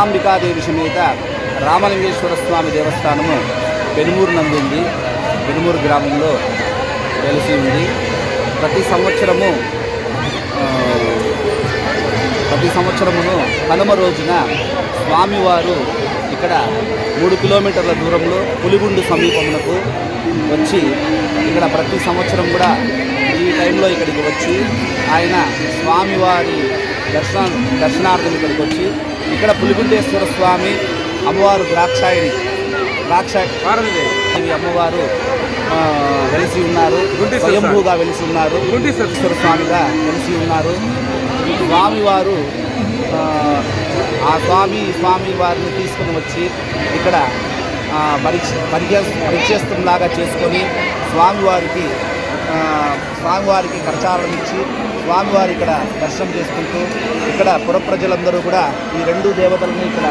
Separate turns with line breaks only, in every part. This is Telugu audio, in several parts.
కమలాంబికాదేవి సమేత రామలింగేశ్వర స్వామి దేవస్థానము పెనుమూరు నంది ఉంది. పెనుమూరు గ్రామంలో వెలిసి ఉంది. ప్రతి సంవత్సరము ప్రతి సంవత్సరమును కనుమ రోజున స్వామివారు ఇక్కడ మూడు కిలోమీటర్ల దూరంలో పులిగుండు సమీపమునకు వచ్చి ఇక్కడ ప్రతి సంవత్సరం కూడా ఈ టైంలో ఇక్కడికి వచ్చి ఆయన స్వామివారి దర్శన దర్శనార్థం ఇక్కడికి వచ్చి ఇక్కడ పులిగుండేశ్వర స్వామి అమ్మవారు ద్రాక్షాయిని ద్రాక్ష అమ్మవారు వెలిసి ఉన్నారు. స్వయంభూగా వెలిసి ఉన్నారు. గుంటేశ్వర స్వామిగా వెలిసి ఉన్నారు. స్వామివారు ఆ, స్వామి స్వామి వారిని తీసుకుని వచ్చి ఇక్కడ పరీక్ష పరిచయ పరిచయస్థంలాగా చేసుకొని స్వామివారికి స్వామివారికి కరచాలను ఇచ్చి స్వామివారి ఇక్కడ దర్శనం చేసుకుంటూ ఇక్కడ పుర ప్రజలందరూ కూడా ఈ రెండు దేవతలను ఇక్కడ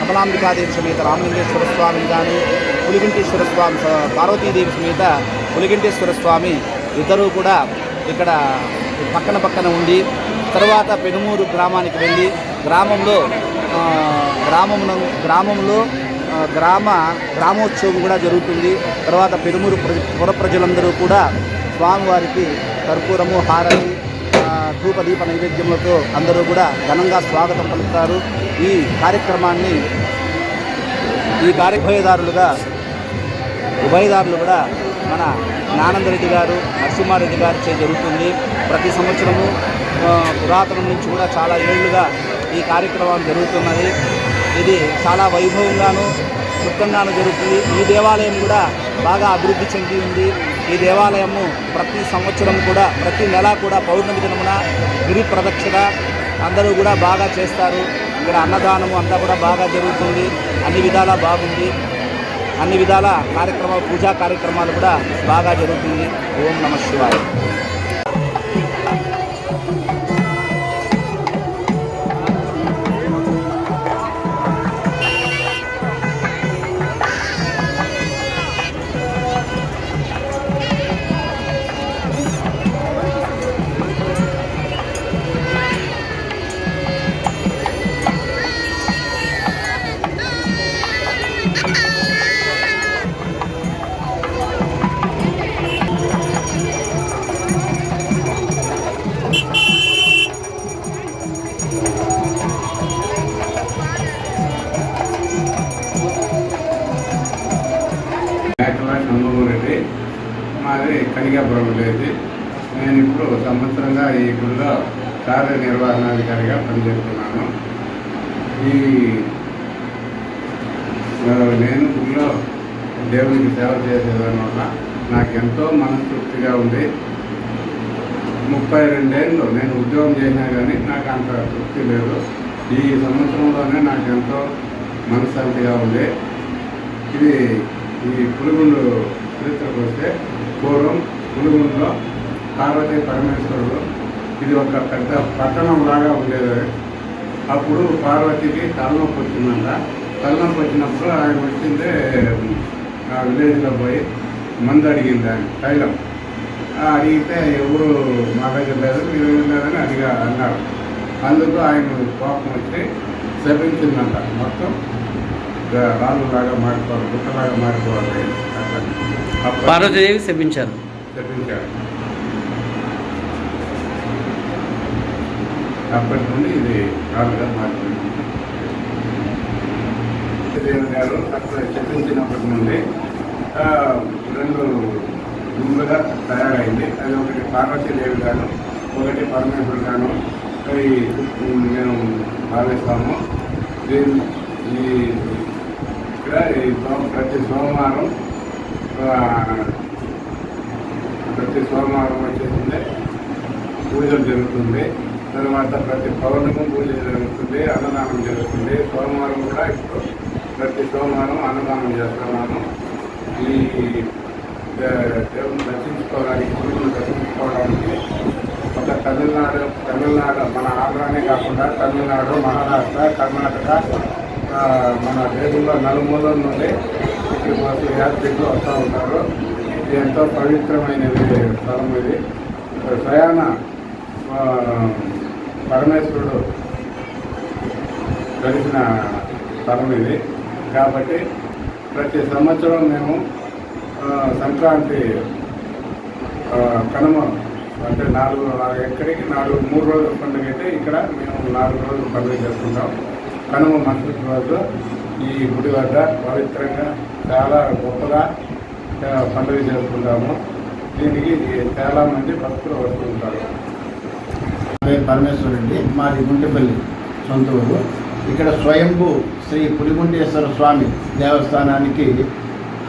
కమలాంబికాదేవి సమేత రామలింగేశ్వర స్వామిని కానీ పులిగింటేశ్వర స్వామి పార్వతీదేవి సమేత పులిగింటేశ్వర స్వామి ఇద్దరూ కూడా ఇక్కడ పక్కన పక్కన ఉండి తర్వాత పెనుమూరు గ్రామానికి వెళ్ళి గ్రామంలో గ్రామం గ్రామంలో గ్రామ గ్రామోత్సవం కూడా జరుగుతుంది. తర్వాత పెనుమూరు ప్ర పుర ప్రజలందరూ కూడా స్వామివారికి కర్పూరము హారతి ఆ, ధూప దీప నైవేద్యములతో అందరూ కూడా ఘనంగా స్వాగతం పలుకుతారు. ఈ కార్యక్రమాన్ని ఈ కార్యభయదారులుగా ఉభయదారులు కూడా మన నానందరెడ్డి గారు నరసింహారెడ్డి గారు చే జరుగుతుంది. ప్రతి సంవత్సరము పురాతనం నుంచి కూడా చాలా ఏళ్ళుగా ఈ కార్యక్రమం జరుగుతున్నది. ఇది చాలా వైభవంగాను క్లుప్తంగాను జరుగుతుంది. ఈ దేవాలయం కూడా బాగా అభివృద్ధి చెంది ఉంది. ఈ దేవాలయము ప్రతి సంవత్సరం కూడా ప్రతి నెల కూడా పౌర్ణమి దినమున గిరి ప్రదక్షిణ అందరూ కూడా బాగా చేస్తారు. ఇక్కడ అన్నదానము అంతా కూడా బాగా జరుగుతుంది. అన్ని విధాలా బాగుంది. అన్ని విధాల కార్యక్రమాలు పూజా కార్యక్రమాలు కూడా బాగా జరుగుతుంది. ఓం నమ శివాయ.
మాది కనికాపురం విలేజ్ నేను ఇప్పుడు సంవత్సరంగా ఈ గుడిలో కార్యనిర్వహణాధికారిగా పనిచేస్తున్నాను. ఈ నేను గుడిలో దేవునికి సేవ చేసేదాని వల్ల నాకు ఎంతో మనస్తృప్తిగా ఉంది. ముప్పై రెండేళ్ళు నేను ఉద్యోగం చేసినా కానీ నాకు అంత తృప్తి లేదు. ఈ సంవత్సరంలోనే నాకు ఎంతో మనశ్శాంతిగా ఉంది. ఇది ఈ పులిగుండు చరిత్రకు వస్తే పూర్వం పులిగుండులో పార్వతీ పరమేశ్వరుడు ఇది ఒక పెద్ద పట్టణం లాగా ఉండేది. అప్పుడు పార్వతికి తలనొప్పి వచ్చిందంట. తలనొప్పి వచ్చినప్పుడు ఆయన వచ్చిందే ఆ విలేజ్లో పోయి మందు అడిగింది ఆయన తైలం. ఆ అడిగితే ఎవరు మా దగ్గర లేదు మీ దగ్గర లేదని అడిగా అన్నారు అందుకు ఆయన కోపం వచ్చి శపించిందంట. మొత్తం రాళ్ళు లాగా మారిపోవాలి గుట్టలాగా మారిపోవాలి.
పార్వతీదేవి శపించారు.
అప్పటి నుండి ఇది మారిపోయింది. గారు అక్కడ చెప్పించినప్పటి నుండి ఆ, రెండు గుంపులుగా తయారైంది. అది ఒకటి పార్వతీదేవి గాను ఒకటి పరమేశ్వరు గాను మేము భావిస్తాము. దీని ఈ ఇక్కడ ప్రతి సోమవారం ప్రతి సోమవారం వచ్చేసింది. పూజలు జరుగుతుంది. తర్వాత ప్రతి పౌర్ణమి పూజ జరుగుతుంది అన్నదానం జరుగుతుంది. సోమవారం కూడా ఇప్పుడు ప్రతి సోమవారం అన్నదానం చేస్తున్నాను ఈ దే- దేవుని దర్శించుకోవడానికి గురువుని దర్శించుకోవడానికి ఒక తమిళనాడు తమిళనాడు మన ఆంధ్రానే కాకుండా తమిళనాడు మహారాష్ట్ర కర్ణాటక మన దేశంలో నలుమూలల నుండి ఇక్కడికి యాత్రికులు వస్తూ ఉంటారు ఇది ఎంతో పవిత్రమైనది స్థలం ఇది. స్వయాన పరమేశ్వరుడు కలిసిన స్థలం ఇది. కాబట్టి ప్రతి సంవత్సరం మేము సంక్రాంతి కనుమ అంటే నాలుగు నాలుగు ఎక్కడికి నాలుగు మూడు రోజుల పండుగ అయితే ఇక్కడ మేము నాలుగు రోజులు పండుగ చేసుకుంటాం. కనుమ మంత్రి రోజు ఈ గుడి వద్ద పవిత్రంగా చాలా గొప్పగా పండుగ చేసుకుంటాము దీనికి చాలామంది భక్తులు వస్తుంటారు
పేరు పరమేశ్వరుడి రెడ్డి మాది గుంటెపల్లి సొంత ఊరు ఇక్కడ స్వయంభూ శ్రీ పులిగుంటేశ్వర స్వామి దేవస్థానానికి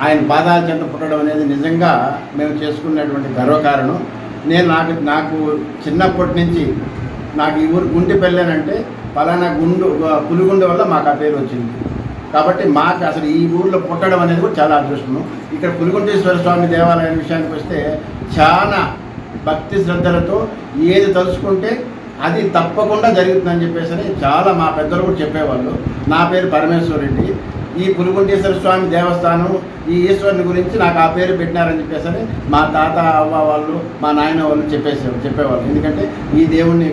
ఆయన పాదాల చెంత పుట్టడం అనేది నిజంగా మేము చేసుకున్నటువంటి గర్వకారణం. నేను నాకు నాకు చిన్నప్పటి నుంచి నాకు ఈ ఊరు గుంటెపల్లి అంటే పలానా గుండు పులిగుండె వల్ల మాకు ఆ పేరు వచ్చింది. కాబట్టి మాకు అసలు ఈ ఊర్లో పుట్టడం అనేది కూడా చాలా అదృష్టము. ఇక్కడ పులిగుంటేశ్వర స్వామి దేవాలయం విషయానికి వస్తే చాలా భక్తి శ్రద్ధలతో ఏది తలుచుకుంటే అది తప్పకుండా జరుగుతుందని చెప్పేసి అని చాలా మా పెద్దలు కూడా చెప్పేవాళ్ళు. నా పేరు పరమేశ్వర్ రెడ్డి. ఈ పులిగుంటేశ్వర స్వామి దేవస్థానం ఈ ఈశ్వరుని గురించి నాకు ఆ పేరు పెట్టినారని చెప్పేసి అని మా తాత అవ్వ వాళ్ళు మా నాయన వాళ్ళు చెప్పేసారు చెప్పేవాళ్ళు. ఎందుకంటే ఈ దేవుని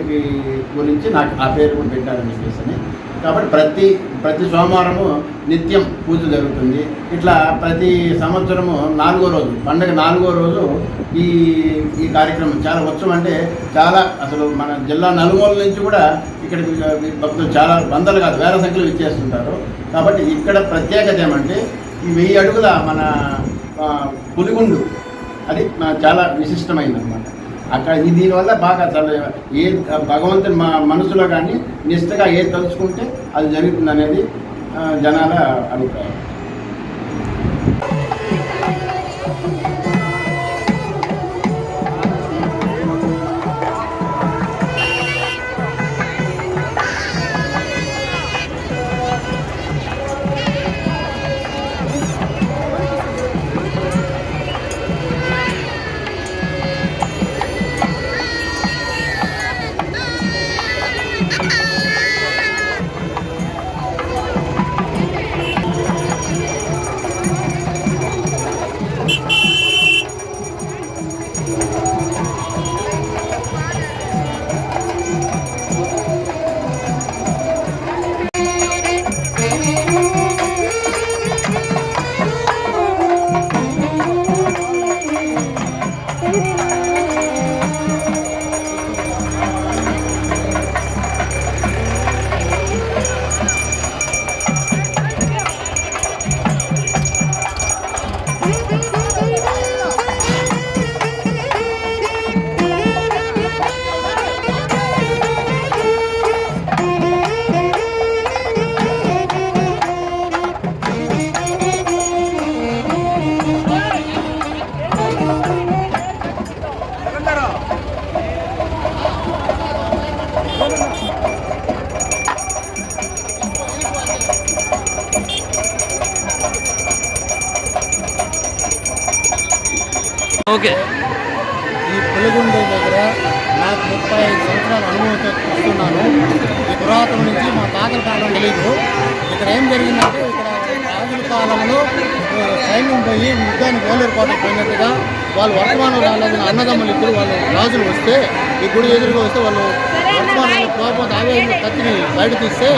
గురించి నాకు ఆ పేరు కూడా పెట్టారని చెప్పేసి అని కాబట్టి ప్రతి ప్రతి సోమవారము నిత్యం పూజ జరుగుతుంది. ఇట్లా ప్రతి సంవత్సరము నాలుగో రోజు పండగ నాలుగో రోజు ఈ ఈ కార్యక్రమం చాలా ఉత్సవం అంటే చాలా అసలు మన జిల్లా నలుమూల నుంచి కూడా ఇక్కడికి భక్తులు చాలా వందలు కాదు వేల సంఖ్యలో ఇచ్చేస్తుంటారు కాబట్టి ఇక్కడ ప్రత్యేకత ఏమంటే ఈ వెయ్యి అడుగుల మన పులిగుండు అది చాలా విశిష్టమైంది అనమాట అక్కడ ఇది దీనివల్ల బాగా చాలా ఏ భగవంతుని మా మనసులో కానీ నిష్టగా ఏది తలుచుకుంటే అది జరుగుతుంది అనేది జనాల అభిప్రాయం. ఏం జరిగిందంటే ఇక్కడ రాజుల కాలంలో సైన్యం పోయి యుద్ధానికి వేలేరుపాటు పోయినట్టుగా వాళ్ళు వర్తమానం రాలేదు. అన్నదమ్ములు ఇద్దరు వాళ్ళు రాజులు వస్తే ఈ గుడి ఎదురుగా వస్తే వాళ్ళు వర్తమానాలు కోపం ఆవేశంగా కత్తిని బయట తీస్తే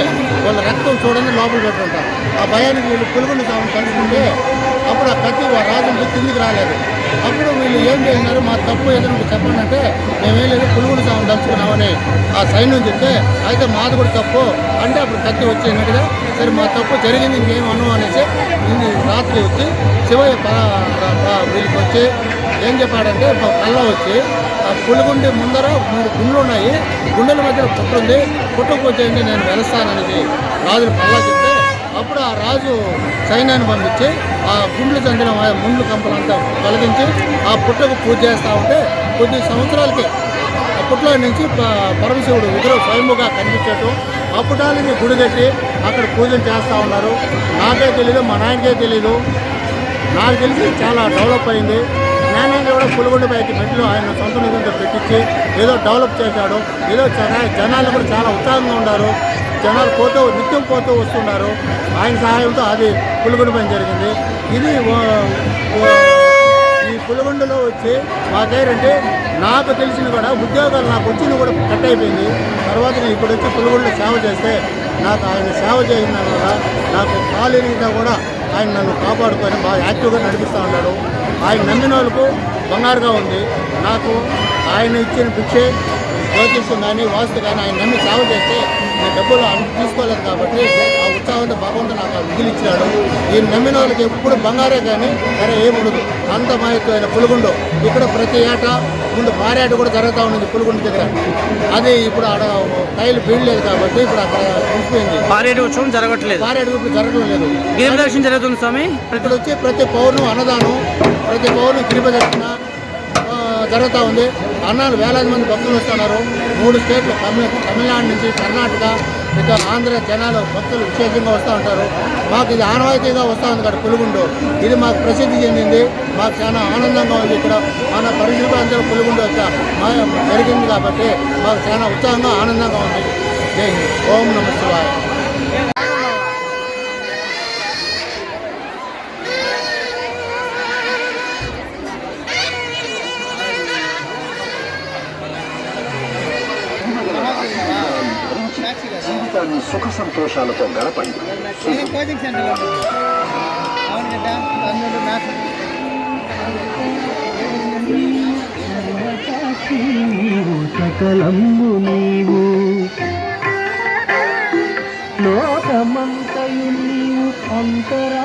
వాళ్ళ రక్తం చూడని లోపల పెట్టుకుంటారు ఆ భయానికి వీళ్ళు పులుగుని తాము కలుసుకుంటే అప్పుడు ఆ కత్తి ఆ కిందికి రాలేదు. అప్పుడు వీళ్ళు ఏం చేసినారు? మా తప్పు ఏదైనా చెప్పండి అంటే మేమేం లేదు పులుగుని సాగు దంచుకున్నామని ఆ సైన్యం చెప్తే అయితే మాది కూడా తప్పు అంటే అప్పుడు కత్తి వచ్చేసినట్టుగా సరే మా తప్పు జరిగింది ఇంకేం అను అనేసి రాత్రి వచ్చి శివయ్య వీళ్ళకి వచ్చి ఏం చెప్పాడంటే కళ్ళ వచ్చి ఆ పులిగుండి ముందర మూడు గుండ్లు ఉన్నాయి. గుండెల మధ్యలో పుట్టు ఉంది. పుట్టుకు వచ్చేయండి నేను వెలుస్తాననేది రాజుని కళ్ళ చెప్తే అప్పుడు ఆ రాజు సైన్యాన్ని పంపించి ఆ గుండ్లు చెందిన ముండ్లు కంపలంతా తొలగించి ఆ పుట్టకు పూజ చేస్తూ ఉంటే కొద్ది సంవత్సరాలకి ఆ నుంచి పరమశివుడు విగ్రహం స్వయంగా కనిపించటం అప్పుడాలని గుడి కట్టి అక్కడ పూజలు చేస్తూ ఉన్నారు. నాకే తెలీదు మా నాయనకే తెలీదు. నాకు తెలిసి చాలా డెవలప్ అయింది. జ్ఞానాన్ని కూడా పులిగొండ పైకి మెట్లు ఆయన సొంత నిధులతో పెట్టించి ఏదో డెవలప్ చేశాడు. ఏదో జనాలు కూడా చాలా ఉత్సాహంగా ఉన్నారు. జనాలు పోతూ నిత్యం పోతూ వస్తున్నారు. ఆయన సహాయంతో అది పులిగొండ పని జరిగింది. ఇది పులిగొండలో వచ్చి మాకేరంటే నాకు తెలిసిన కూడా ఉద్యోగాలు నాకు వచ్చిన కూడా కట్ అయిపోయింది. తర్వాత నేను ఇప్పుడు వచ్చి పులిగొండలో సేవ చేస్తే నాకు ఆయన సేవ చేసిన కూడా నాకు కాలేజీగా కూడా ఆయన నన్ను కాపాడుకొని బాగా యాక్టివ్గా నడిపిస్తూ ఉన్నాడు. ఆయన నమ్మిన వాళ్ళకు బంగారుగా ఉంది. నాకు ఆయన ఇచ్చిన భిక్షే జ్యోతిష్యం కానీ వాస్తు కానీ ఆయన నమ్మి సేవ చేస్తే డబ్బులు తీసుకోలేదు కాబట్టి ఆ ఉత్సాహంతో భగవంతుడు నాకు ఆ విధులు ఇచ్చాడు ఈ నమ్మిన వాళ్ళకి ఎప్పుడు బంగారే కానీ సరే ఏముండదు అంత మాయత్వమైన పులుగుండు. ఇక్కడ ప్రతి ఏటా ముందు పారేట కూడా జరుగుతూ ఉన్నది పులుగుండు దగ్గర. అది ఇప్పుడు ఆడ కైలు బీడలేదు కాబట్టి ఇప్పుడు అక్కడ చూసిపోయింది
పారేడు ఉత్సవం జరగట్లేదు.
పారేడు ఇప్పుడు జరగడం లేదు
గిరి ప్రదక్షిణ జరుగుతుంది స్వామి.
ఇక్కడ వచ్చి ప్రతి పౌర్ణం అన్నదానం ప్రతి పౌర్ణం గిరిప్రదక్షిణ ఆ, జరుగుతూ ఉంది. అన్నాలు వేలాది మంది భక్తులు వస్తున్నారు. మూడు స్టేట్లు తమిళ తమిళనాడు నుంచి కర్ణాటక ఇక ఆంధ్ర జనాలు భక్తులు విశేషంగా వస్తూ ఉంటారు. మాకు ఇది ఆనవాయితీగా వస్తూ ఉంది ఇక్కడ పులుగుండు. ఇది మాకు ప్రసిద్ధి చెందింది. మాకు చాలా ఆనందంగా ఉంది ఇక్కడ. మన పరిశుభ్ర అందరూ పులుగుండు వచ్చా జరిగింది కాబట్టి మాకు చాలా ఉత్సాహంగా ఆనందంగా ఉంది. జై హింద్. ఓం నమ శివాయ.
జీవితాన్ని సుఖ సంతోషాలతో గడపండి.
సకలంబు నీవు. లోకమంతయు నీవు అంతరాత్మవు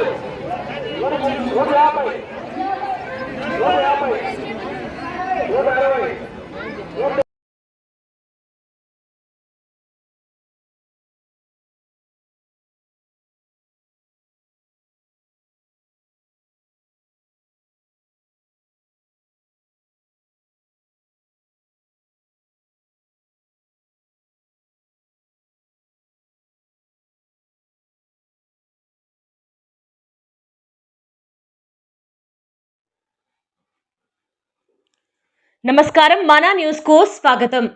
Oh!
నమస్కారం మన న్యూస్కు స్వాగతం.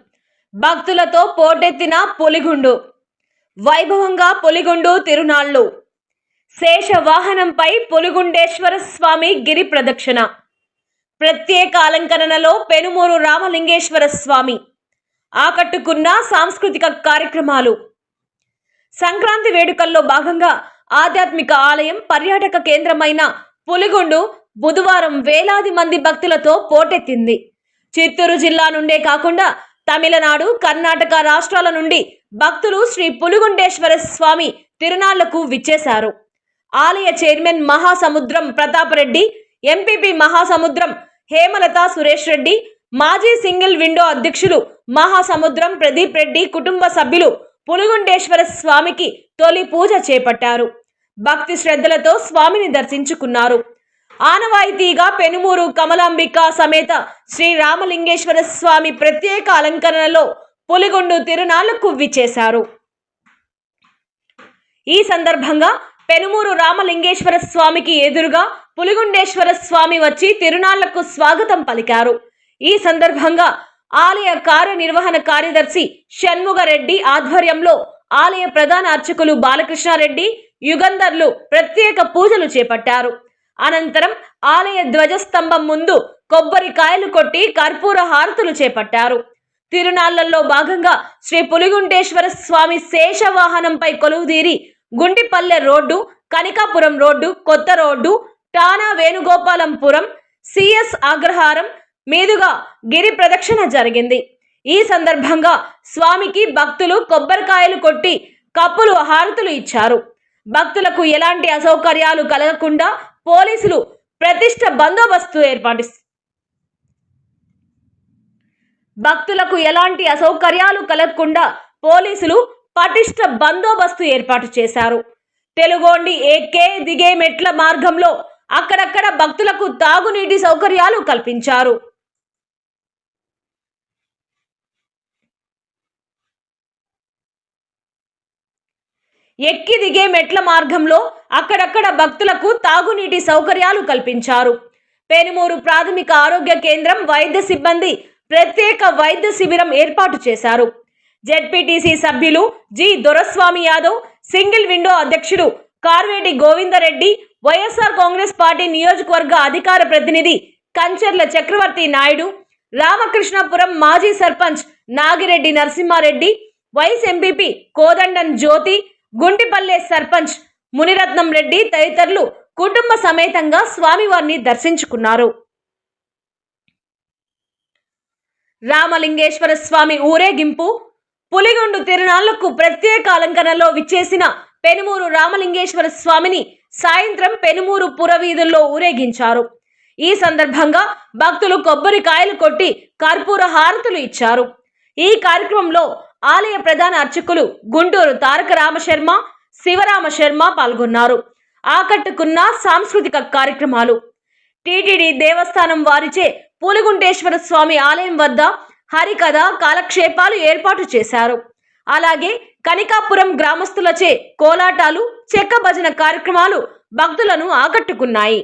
భక్తులతో పోటెత్తిన పొలిగుండు. వైభవంగా పొలిగుండు తిరునాళ్ళు. శేష వాహనంపై పొలిగుండేశ్వర స్వామి గిరి ప్రదక్షిణ. ప్రత్యేక అలంకరణలో పెనుమూరు రామలింగేశ్వర స్వామి. ఆకట్టుకున్న సాంస్కృతిక కార్యక్రమాలు. సంక్రాంతి వేడుకల్లో భాగంగా ఆధ్యాత్మిక ఆలయం పర్యాటక కేంద్రమైన పులిగుండు బుధవారం వేలాది మంది భక్తులతో పోటెత్తింది. చిత్తూరు జిల్లా నుండే కాకుండా తమిళనాడు కర్ణాటక రాష్ట్రాల నుండి భక్తులు శ్రీ పులుగుండేశ్వర స్వామి తిరునాళ్ళకు విచ్చేశారు. ఆలయ చైర్మన్ మహాసముద్రం ప్రతాప్ రెడ్డి ఎంపీపీ మహాసముద్రం హేమలత సురేష్ రెడ్డి మాజీ సింగిల్ విండో అధ్యక్షులు మహాసముద్రం ప్రదీప్ రెడ్డి కుటుంబ సభ్యులు పులుగుండేశ్వర స్వామికి తొలి పూజ చేపట్టారు. భక్తి శ్రద్ధలతో స్వామిని దర్శించుకున్నారు. ఆనవాయితీగా పెనుమూరు కమలాంబిక సమేత శ్రీ రామలింగేశ్వర స్వామి ప్రత్యేక అలంకరణలో పులిగొండు తిరునాళ్ళు కువ్వి చేశారు. ఈ సందర్భంగా పెనుమూరు రామలింగేశ్వర స్వామికి ఎదురుగా పులిగుండేశ్వర స్వామి వచ్చి తిరునాళ్ళకు స్వాగతం పలికారు. ఈ సందర్భంగా ఆలయ కార్యనిర్వహణ కార్యదర్శి షణ్ముగరెడ్డి ఆధ్వర్యంలో ఆలయ ప్రధాన అర్చకులు బాలకృష్ణారెడ్డి యుగంధర్లు ప్రత్యేక పూజలు చేపట్టారు. అనంతరం ఆలయ ధ్వజస్తంభం ముందు కొబ్బరికాయలు కొట్టి కర్పూర హారతులు చేపట్టారు. తిరునాళ్ళలో భాగంగా శ్రీ పులిగుంటేశ్వర స్వామి శేషవాహనంపై కొలువుదీరి గుంటిపల్లె రోడ్డు కనికాపురం రోడ్డు కొత్త రోడ్డు టానా వేణుగోపాలంపురం సిఎస్ అగ్రహారం మీదుగా గిరి ప్రదక్షిణ జరిగింది. ఈ సందర్భంగా స్వామికి భక్తులు కొబ్బరికాయలు కొట్టి కప్పులు హారతులు ఇచ్చారు. భక్తులకు ఎలాంటి అసౌకర్యాలు కలగకుండా పోలీసులు ప్రతిష్ట బందోబస్తు ఏర్పాటు భక్తులకు ఎలాంటి అసౌకర్యాలు కలగకుండా పోలీసులు పటిష్ట బందోబస్తు ఏర్పాటు చేశారు. తెలుగోండి ఎక్కే దిగే మెట్ల మార్గంలో అక్కడక్కడ భక్తులకు తాగునీటి సౌకర్యాలు కల్పించారు. ఎక్కి దిగే మెట్ల మార్గంలో అక్కడక్కడ భక్తులకు తాగునీటి సౌకర్యాలు కల్పించారు. పెనుమూరు ప్రాథమిక ఆరోగ్య కేంద్రం వైద్య సిబ్బంది ప్రత్యేక వైద్య శిబిరం ఏర్పాటు చేశారు. జెడ్పీటీసీ సభ్యులు G Doraswamy Yadav single window అధ్యక్షుడు కార్వేటి గోవిందరెడ్డి వైఎస్ఆర్ కాంగ్రెస్ పార్టీ నియోజకవర్గ అధికార ప్రతినిధి కంచర్ల చక్రవర్తి నాయుడు రామకృష్ణపురం మాజీ సర్పంచ్ నాగిరెడ్డి నరసింహారెడ్డి వైస్ ఎంపీపీ కోదండన్ జ్యోతి గుంటిపల్లె సర్పంచ్ మునిరత్నం రెడ్డి తదితరులు కుటుంబ సమేతంగా స్వామివారిని దర్శించుకున్నారు. రామలింగేశ్వర స్వామి ఊరేగింపు పులిగొండు తిరునాళ్ళకు ప్రత్యేక అలంకరణలో విచ్చేసిన పెనుమూరు రామలింగేశ్వర స్వామిని సాయంత్రం పెనుమూరు పురవీధుల్లో ఊరేగించారు. ఈ సందర్భంగా భక్తులు కొబ్బరికాయలు కొట్టి కర్పూర హారతులు ఇచ్చారు. ఈ కార్యక్రమంలో ఆలయ ప్రధాన అర్చకులు గుంటూరు తారక రామశర్మ శివరామ శర్మ పాల్గొన్నారు. ఆకట్టుకున్న సాంస్కృతిక కార్యక్రమాలు. టీటీడీ దేవస్థానం వారిచే పూలగుంటేశ్వర స్వామి ఆలయం వద్ద హరికథ కాలక్షేపాలు ఏర్పాటు చేశారు. అలాగే కనికాపురం గ్రామస్తులచే కోలాటాలు చెక్క భజన కార్యక్రమాలు భక్తులను ఆకట్టుకున్నాయి.